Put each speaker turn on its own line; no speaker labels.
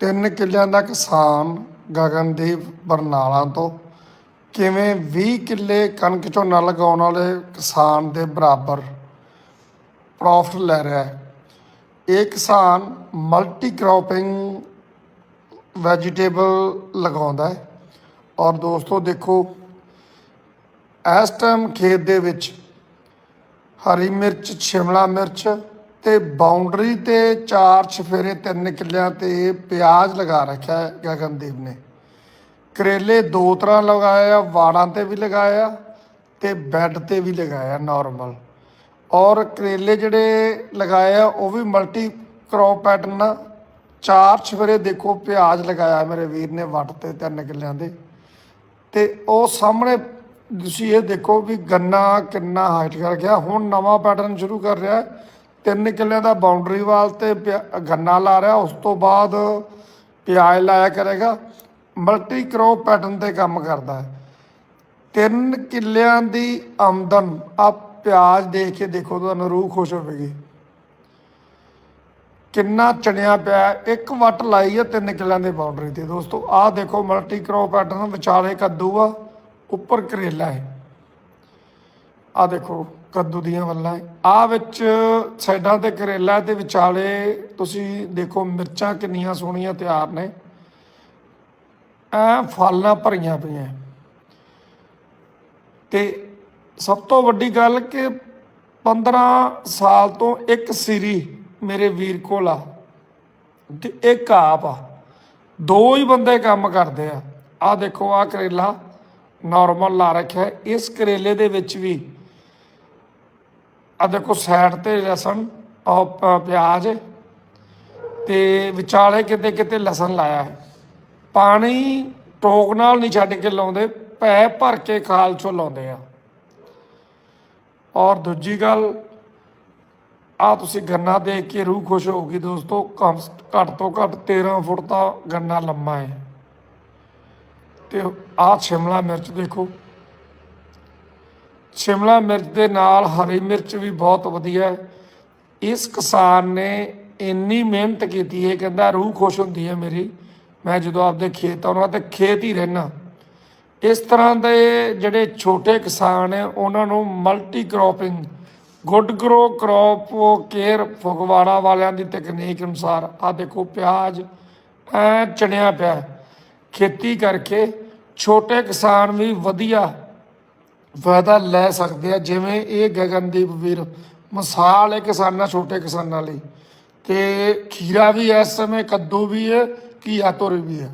ਤਿੰਨ ਕਿੱਲਿਆਂ ਦਾ ਕਿਸਾਨ ਗਗਨਦੀਪ ਬਰਨਾਲਾ ਤੋਂ। ਕਿਵੇਂ 20 ਕਿੱਲੇ ਕਣਕ ਝੋਨਾ ਲਗਾਉਣ ਵਾਲੇ ਕਿਸਾਨ ਦੇ ਬਰਾਬਰ ਪ੍ਰੋਫਿਟ ਲੈ ਰਿਹਾ ਹੈ। ਇਹ ਕਿਸਾਨ ਮਲਟੀ ਕ੍ਰੋਪਿੰਗ ਵੈਜੀਟੇਬਲ ਲਗਾਉਂਦਾ ਹੈ। ਔਰ ਦੋਸਤੋ ਦੇਖੋ, ਇਸ ਟਾਈਮ ਖੇਤ ਦੇ ਵਿੱਚ ਹਰੀ ਮਿਰਚ, ਸ਼ਿਮਲਾ ਮਿਰਚ ਤੇ ਬਾਉਂਡਰੀ ਤੇ ਚਾਰ ਛਫੇਰੇ ਤਿੰਨ ਕਿੱਲਿਆਂ ਤੇ ਪਿਆਜ਼ ਲਗਾ ਰੱਖਿਆ ਹੈ ਗਗਨਦੀਪ ਨੇ। ਕਰੇਲੇ ਦੋ ਤਰ੍ਹਾਂ ਲਗਾਏ ਆ, ਵਾੜਾਂ ਤੇ ਵੀ ਲਗਾਇਆ ਤੇ ਬੈੱਡ ਤੇ ਵੀ ਲਗਾਇਆ ਨਾਰਮਲ ਔਰ ਕਰੇਲੇ ਜਿਹੜੇ ਲਗਾਏ ਆ, ਉਹ ਵੀ ਮਲਟੀ ਕ੍ਰੌਪ ਪੈਟਰਨ ਆ। ਚਾਰ ਛਫੇਰੇ ਦੇਖੋ, ਪਿਆਜ਼ ਲਗਾਇਆ ਮੇਰੇ ਵੀਰ ਨੇ ਵੱਟ ਤੇ ਤਿੰਨ ਕਿੱਲਿਆਂ ਦੇ। ਤੇ ਉਹ ਸਾਹਮਣੇ ਤੁਸੀਂ ਇਹ ਦੇਖੋ ਵੀ ਗੰਨਾ ਕਿੰਨਾ ਹਾਈਟ ਕਰ ਗਿਆ। ਹੁਣ ਨਵਾਂ ਪੈਟਰਨ ਸ਼ੁਰੂ ਕਰ ਰਿਹਾ ਹੈ। ਤਿੰਨ ਕਿੱਲਿਆਂ ਦਾ ਬਾਉਂਡਰੀ ਵਾਲ ਤੇ ਪਿਆ- ਗੰਨਾ ਲਾ ਰਿਹਾ, ਉਸ ਤੋਂ ਬਾਅਦ ਪਿਆਜ਼ ਲਾਇਆ ਕਰੇਗਾ। ਮਲਟੀ ਕਰੋਪ ਪੈਟਰਨ ਤੇ ਕੰਮ ਕਰਦਾ ਹੈ। ਤਿੰਨ ਕਿੱਲਿਆਂ ਦੀ ਆਮਦਨ ਆ ਪਿਆਜ਼ ਦੇਖ ਕੇ ਦੇਖੋ, ਤੁਹਾਨੂੰ ਰੂਹ ਖੁਸ਼ ਹੋਵੇਗੀ। ਕਿੰਨਾ ਚਣਿਆ ਪਿਆ, ਇੱਕ ਵੱਟ ਲਾਈ ਹੈ ਤਿੰਨ ਕਿੱਲਿਆਂ ਦੇ ਬਾਉਂਡਰੀ ਤੇ। ਦੋਸਤੋ, ਆਹ ਦੇਖੋ ਮਲਟੀ ਕਰੋਪ ਪੈਟਰਨ ਵਿਚਾਲੇ ਕੱਦੂ ਆ, ਉੱਪਰ ਕਰੇਲਾ ਹੈ। ਆ ਦੇਖੋ, ਕੱਦੂ ਦੀਆਂ ਵੱਲਾਂ ਆ ਵਿੱਚ ਸਾਈਡਾਂ ਤੇ ਕਰੇਲਾ ਤੇ ਵਿਚਾਲੇ ਤੁਸੀਂ ਦੇਖੋ, ਮਿਰਚਾਂ ਕਿੰਨੀਆਂ ਸੋਹਣੀਆਂ ਤਿਆਰ ਨੇ। ਐ ਫਲਾਂ ਭਰੀਆਂ ਪਈਆਂ ਤੇ ਸਭ ਤੋਂ ਵੱਡੀ ਗੱਲ ਕਿ 15 ਸਾਲ ਤੋਂ ਇੱਕ ਸਿਰੀ ਮੇਰੇ ਵੀਰ ਕੋਲ ਆ ਤੇ ਇੱਕ ਆਪ ਆ। ਦੋ ਹੀ ਬੰਦੇ ਕੰਮ ਕਰਦੇ ਆ। ਆ ਦੇਖੋ ਆ ਕਰੇਲਾ ਨਾਰਮਲ ਲਾ ਰੱਖਿਆ ਹੈ। ਇਸ ਕਰੇਲੇ ਦੇ ਵਿੱਚ ਵੀ ਆ ਦੇਖੋ ਸਾਈਡ ਤੇ ਲਸਣ ਔਰ ਪਿਆਜ਼ ਤੇ ਵਿਚਾਲੇ ਕਿਤੇ ਕਿਤੇ ਲਸਣ ਲਾਇਆ ਹੈ। ਪਾਣੀ ਟੋਕ ਨਾਲ ਨਹੀਂ ਛੱਡ ਕੇ ਲਾਉਂਦੇ ਪੈ ਭਰ ਕੇ ਖਾਲ ਚੋਂ ਲਾਉਂਦੇ ਆ। ਔਰ ਦੂਜੀ ਗੱਲ ਆ ਤੁਸੀਂ ਗੰਨਾ ਦੇਖ ਕੇ ਰੂਹ ਖੁਸ਼ ਹੋਊਗੀ ਦੋਸਤੋ, ਕਮ ਘੱਟ ਤੋਂ ਘੱਟ 13 ਫੁੱਟ ਦਾ ਗੰਨਾ ਲੰਮਾ ਹੈ। ਤੇ ਆਹ ਸ਼ਿਮਲਾ ਮਿਰਚ ਦੇਖੋ ਸ਼ਿਮਲਾ ਮਿਰਚ ਦੇ ਨਾਲ ਹਰੀ ਮਿਰਚ ਵੀ ਬਹੁਤ ਵਧੀਆ ਇਸ ਕਿਸਾਨ ਨੇ ਇੰਨੀ ਮਿਹਨਤ ਕੀਤੀ ਹੈ, ਕਹਿੰਦਾ ਰੂਹ ਖੁਸ਼ ਹੁੰਦੀ ਹੈ ਮੇਰੀ। ਮੈਂ ਜਦੋਂ ਆਪਦੇ ਖੇਤ ਆਉਣਾ ਤੇ ਖੇਤ ਹੀ ਰਹਿਣਾ ਇਸ ਤਰ੍ਹਾਂ ਦੇ ਜਿਹੜੇ ਛੋਟੇ ਕਿਸਾਨ ਹੈ, ਉਹਨਾਂ ਨੂੰ multi cropping good grow crop care Phagwara ਵਾਲਿਆਂ ਦੀ ਤਕਨੀਕ ਅਨੁਸਾਰ ਆ ਦੇਖੋ ਪਿਆਜ਼, ਐ ਚਣਿਆ ਪਿਆ ਖੇਤੀ ਕਰਕੇ ਛੋਟੇ ਕਿਸਾਨ ਵੀ ਵਧੀਆ ਫਾਇਦਾ ਲੈ ਸਕਦੇ ਆ, ਜਿਵੇਂ ਇਹ ਗਗਨਦੀਪ ਵੀਰ, ਮਿਸਾਲ ਹੈ ਕਿਸਾਨਾਂ, ਛੋਟੇ ਕਿਸਾਨਾਂ ਲਈ। ਤੇ ਖੀਰਾ ਵੀ ਇਸ ਸਮੇਂ, ਕੱਦੂ ਵੀ ਹੈ, ਘੀਆ, ਤੋਰੀ ਵੀ ਹੈ।